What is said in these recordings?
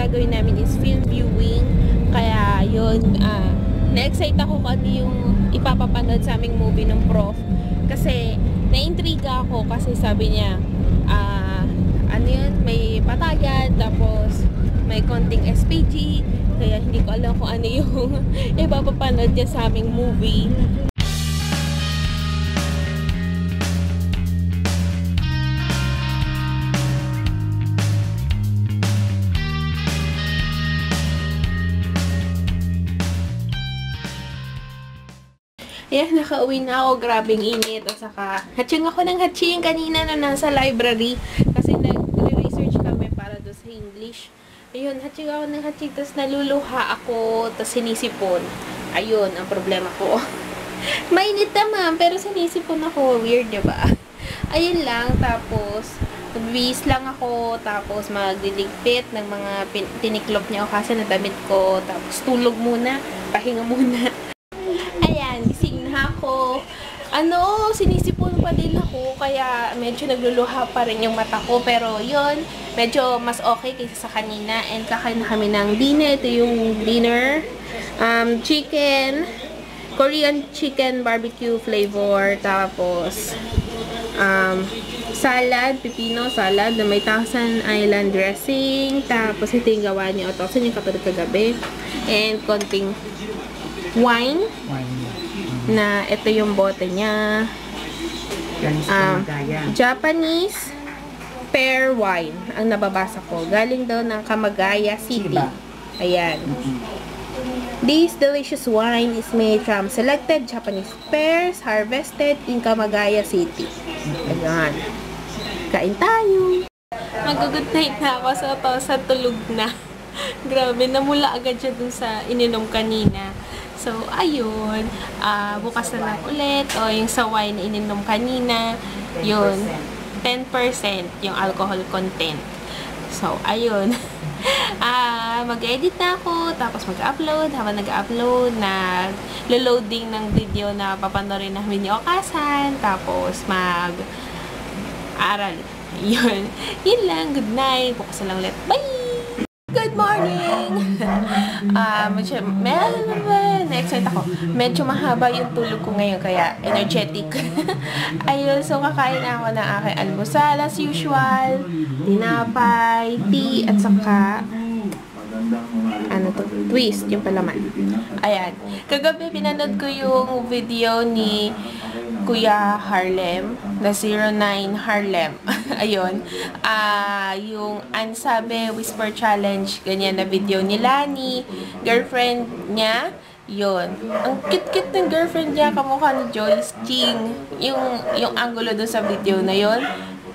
gagawin namin is film viewing. Kaya yun, ah, na-excite ako kung ano yung ipapapanood sa aming movie ng prof. Kasi, na-intriga ako kasi sabi niya, ah, ano yun, may patayan, tapos may konting SPG, kaya hindi ko alam kung ano yung ipapapanood niya sa aming movie. Ayan, nakauwi na ako. Grabing init. At saka, hatching ako ng hatching kanina na nasa library. Kasi nag-research kami para do sa English. Ayun, hatching ako ng hatching. Tapos naluluha ako. Tapos sinisipon. Ayun, ang problema ko. Mainit naman, pero sinisipon ako. Weird, diba? Ayun lang. Tapos, magbibis lang ako. Tapos, magdiligpit ng mga tiniklop niya ako kasi na damit ko. Tapos, tulog muna. Pahinga muna. Ayan, gising na ako. Ano, sinisipon pa din ako, kaya medyo nagluluha pa rin yung mata ko. Pero yun, medyo mas okay kaysa sa kanina. And kakain na kami ng dinner. Ito yung dinner. Um, chicken, Korean chicken barbecue flavor. Tapos, um, salad, pipino salad na may Thousand Island dressing. Tapos, ito yung gawa ni Otosan yung katulad kagabi. And konting wine Wine. Na ito yung bote niya. Um, Kamagaya. Japanese pear wine ang nababasa ko. Galing daw ng Kamagaya City. Chiba. Ayan. This delicious wine is made from selected Japanese pears harvested in Kamagaya City. Ayan. Kain tayo. Mag-good night na ako sa to, sa tulog na. Grabe, namula agad siya dun sa ininom kanina. So, ayun. Ah, bukas na lang ulit. O, yung sa wine na ininom kanina. Yun. 10% yung alcohol content. So, ayun. Ah, mag-edit na ako, tapos mag-upload. Habang nag-upload, nag-loading ng video na papanorin namin yung okasan. Tapos, mag aral. Yun. Yun lang. Good night. Bukas na lang ulit. Bye! Good morning! Medyo, na-excite ako. Medyo mahaba yung tulog ko ngayon, kaya energetic. Ayun, so kakain ako ng aking almusal as usual. Tinapay, tea, at saka ano to, twist, yung palaman. Ayan. Kagabi, pinanood ko yung video ni Kuya Harlem, na 09 Harlem. Ayun. Ah, yung Ansabe Whisper Challenge, ganyan na video ni Lani, girlfriend niya. Yun. Ang cute-cute ng girlfriend niya, kamukha ni Joyce Ching. Yung, yung angulo doon sa video na yun,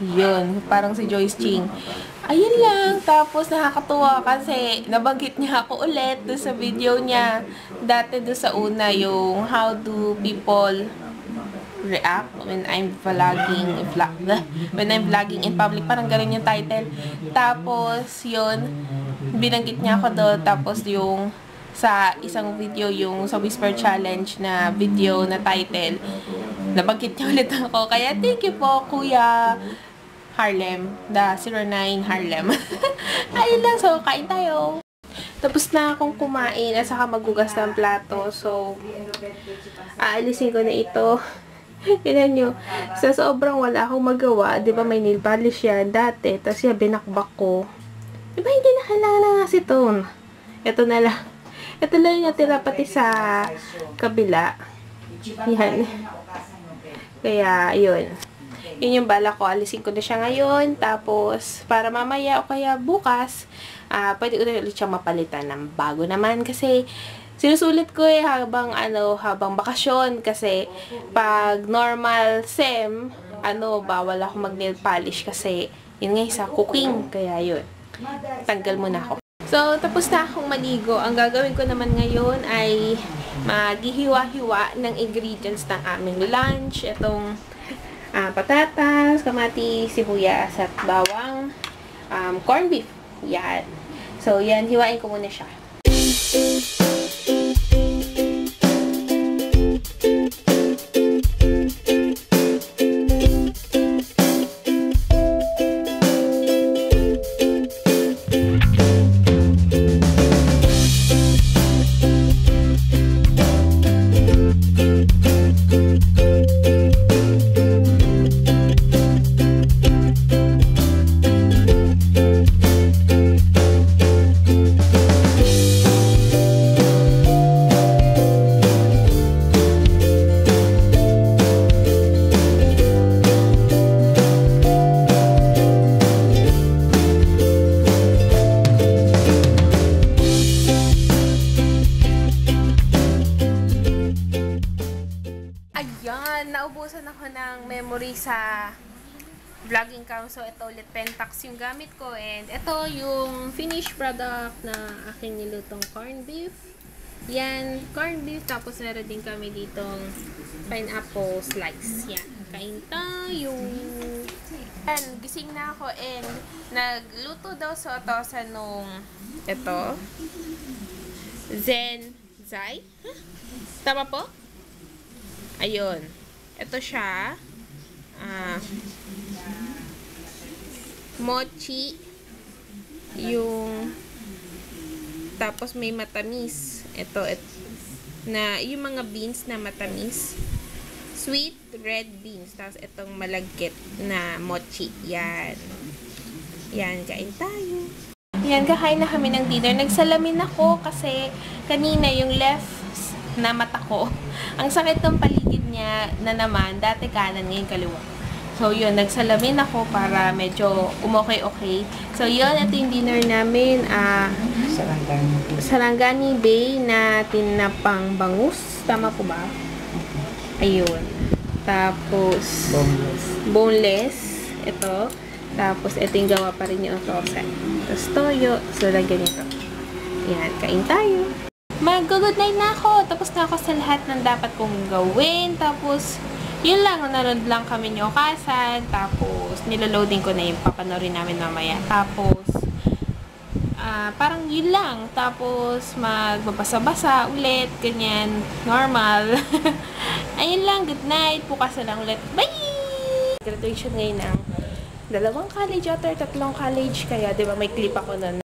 yun. Parang si Joyce Ching. Ayun lang. Tapos nakakatuwa kasi nabanggit niya ako ulit doon sa video niya. Dati doon sa una yung how do people react when I'm vlogging vlog, when I'm vlogging in public parang ganun yung title. Tapos yun binanggit niya ako doon. Tapos yung sa isang video yung sa Whisper Challenge na video na title nabanggit niya ulit ako. Kaya thank you po kuya Harlem the 09 Harlem. Ayun lang so kain tayo. Tapos na akong kumain at saka magugas ng plato. So aalisin ko na ito Tignan nyo, sa sobrang wala akong magawa, di ba may nail polish yan dati, tapos yan binakbak ko. Di ba hindi na kailangan ng acetone? Ito na lang. Ito lang yung natira pati sa kabila. Yan. Kaya, yun. Yun yung bala ko. Alisin ko na siya ngayon. Tapos, para mamaya o kaya bukas, ah pwede na ulit siyang mapalitan ng bago naman. Kasi, sinusulit ko eh habang ano, habang bakasyon kasi pag normal SEM, ano, bawal ako mag nail polish kasi yun nga sa cooking, kaya yun. Tanggal muna ako. So, tapos na akong maligo. Ang gagawin ko naman ngayon ay maghihiwa-hiwa ng ingredients ng aming lunch. Itong ah, patatas, kamatis, sibuyas at bawang, um, corned beef. Yan. So, yan. Hiwain ko muna siya. Ayan, naubusan ako ng memory sa vlogging cam. So, ito ulit Pentax yung gamit ko. And ito yung finished product na aking nilutong corned beef. Yan, corned beef. Tapos meron din kami ditong pineapple slice. Yan, kain tayo. And gising na ako and nagluto daw sa to sa nung ito. Zen Zai? Huh? Tama po? Ayun. Ito siya. Ah, mochi. Yung tapos may matamis. Ito, et, na yung mga beans na matamis. Sweet red beans. Tapos itong malagkit na mochi. Yan. Yan, kain tayo. Yan, kakain na kami ng dinner. Nagsalamin ako kasi kanina yung left na mata ko. Ang sakit ng paligid niya na naman, dati kanan, ngayon kaliwa. So, yun, nagsalamin ako para medyo umokay-okay. So, yun, ito yung dinner namin. Ah, Saranggan. Sarangani Bay na tinapang bangus. Tama po ba? Ayun. Tapos, Boneless. boneless. Ito. Tapos, ito yung gawa pa rin ni Otose. Tapos, toyo. So, lagyan nito. Yan, kain tayo. Mag-good night na ako. Tapos na ako sa lahat ng dapat kong gawin. Tapos, yun lang. Nanonood lang kami ni Okasan. Tapos, niloloading ko na yung papanorin namin mamaya. Tapos, ah parang yun lang. Tapos, magbabasa-basa ulit. Ganyan. Normal. Ayun lang. Good night. Bukas na lang ulit. Bye! Graduation ngayon ng dalawang college or tatlong college. Kaya, di ba, may clip ako nun.